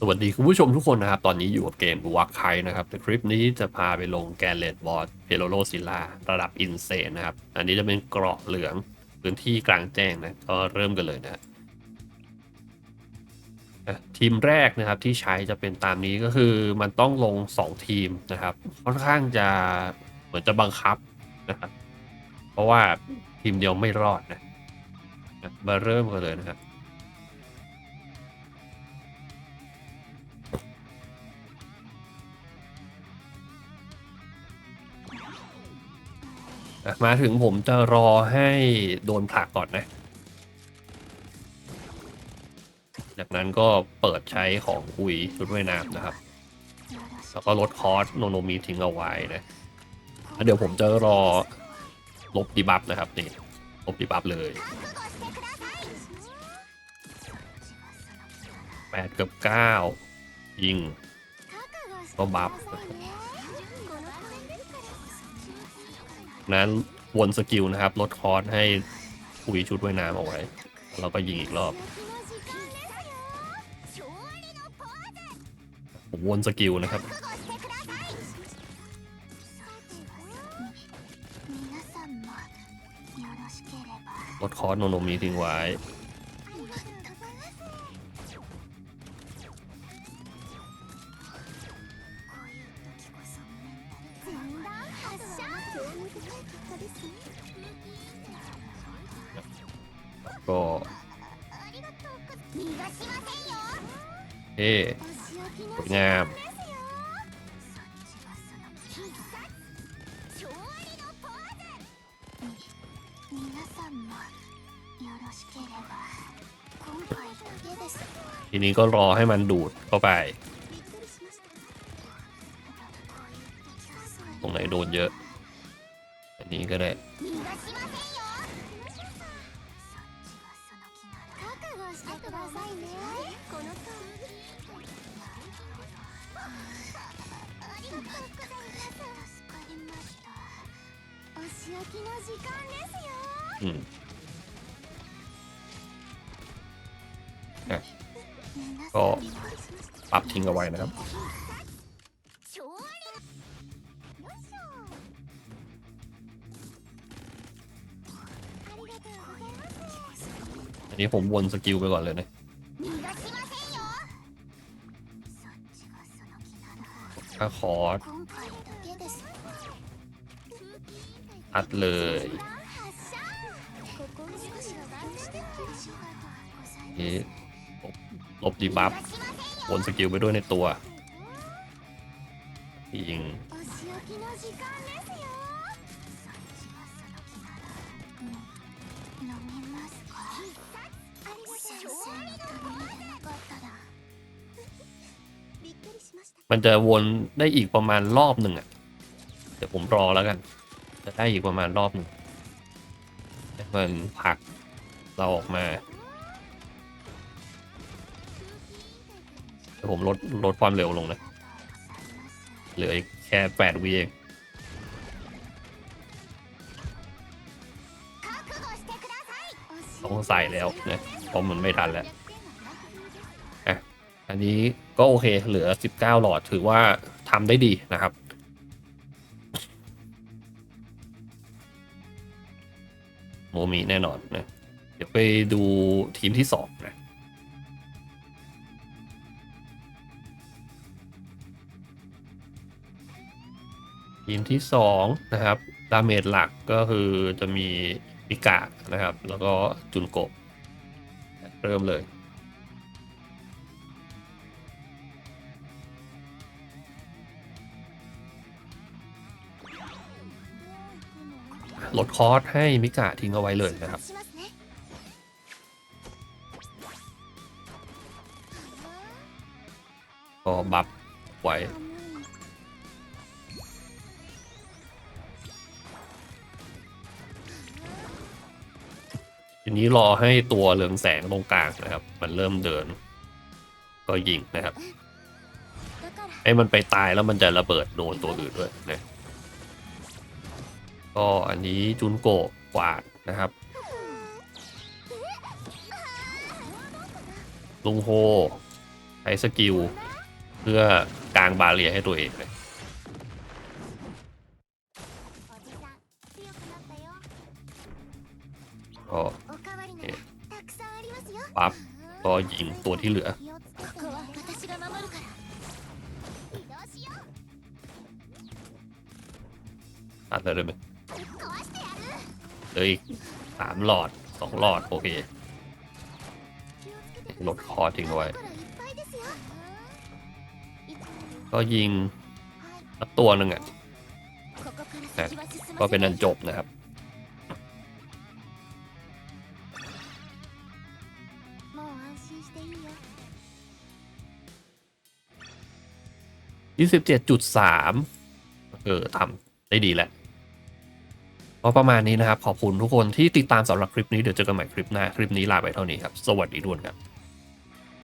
สวัสดีคุณผู้ชมทุกคนนะครับ ตอนนี้อยู่กับเกมวักไคนะครับแต่คลิปนี้จะพาไปลงแกนเลดบอสเพโลโลซิลาระดับอินเซนนะครับ อันนี้จะเป็นเกราะเหลืองพื้นที่กลางแจ้งนะ ก็เริ่มกันเลยนะทีมแรกนะครับที่ใช้จะเป็นตามนี้ก็คือมันต้องลง 2 ทีมนะครับ ค่อนข้างจะเหมือนจะบังคับนะครับ เพราะว่าทีมเดียวไม่รอดนะมาเริ่มกันเลยนะครับ มาถึงผมจะรอให้โดนผลักก่อนนะ จากนั้นก็เปิดใช้ของคุยชุดว่ายน้ำนะครับ แล้วก็ลดคอสโนโนมีทิ้งเอาไว้นะแล้วเดี๋ยวผมจะรอลบดีบัฟนะครับนี่ลบดีบัฟเลยแปดกับเก้ายิงก็บัฟ นั้นวนสกิลนะครับ ลดคอร์สให้คุยชุดว่ายน้ำเอาไว้แล้วก็ยิงอีกรอบผมวนสกิลนะครับ ลดคอร์สโนโนมีทิ้งไว้ ก็เฮ้สวยงามทีนี้ก็รอให้มันดูดเข้าไป ตรงไหนโดนเยอะ อันนี้ก็ได้อืมอะก็ปรับทิ้งเอาไว้นะครับ นี้ผมวนสกิลไปก่อนเลยนะถ้าคอร์สอัดเลยนี่ลบลบดีบัฟวนสกิลไปด้วยในตัวยิง มันจะวนได้อีกประมาณรอบหนึ่งอะ เดี๋ยวผมรอแล้วกัน จะได้อีกประมาณรอบหนึ่งให้มันผลักเราออกมาเดี๋ยวผมลดลดความเร็วลงนะ เหลืออีกแค่แปดวิเองต้องใส่แล้วนะเพราะมันไม่ทันแล้วอะ อันนี้ก็โอเคเหลือ 19 หลอดถือว่าทำได้ดีนะครับ โมมีแน่นอนนะ เดี๋ยวไปดูทีมที่สองนะทีมที่สองนะครับดาเมจหลักก็คือจะมีปิกานะครับ แล้วก็จุนโกะเริ่มเลย ลดคอสให้มิกาทิ้งเอาไว้เลยนะครับ ก็บัฟไว้ทีนี้รอให้ตัวเรืองแสงตรงกลางนะครับ มันเริ่มเดิน ก็ยิงนะครับ ให้มันไปตายแล้วมันจะระเบิดโดนตัวอื่นด้วยนะ ก็อันนี้จุนโกะกวาดนะครับลุงโฮใช้สกิล เพื่อกางบาเรียให้ตัวเองเลยก็ปั๊บก็ยิงตัวที่เหลืออะเด้ไหม ลืออีสามหลอดสองหลอดโอเคลดคอทิ้งไว้ ก็ยิงสักตัวหนึ่งอะก็เป็นอันจบนะครับยี่สิบเจ็ดจุดสามเออทำได้ดีแหละ ก็ประมาณนี้นะครับ ขอบคุณทุกคนที่ติดตามสำหรับคลิปนี้ เดี๋ยวเจอกันใหม่คลิปหน้า คลิปนี้ลาไปเท่านี้ครับ สวัสดีทุกคนครับ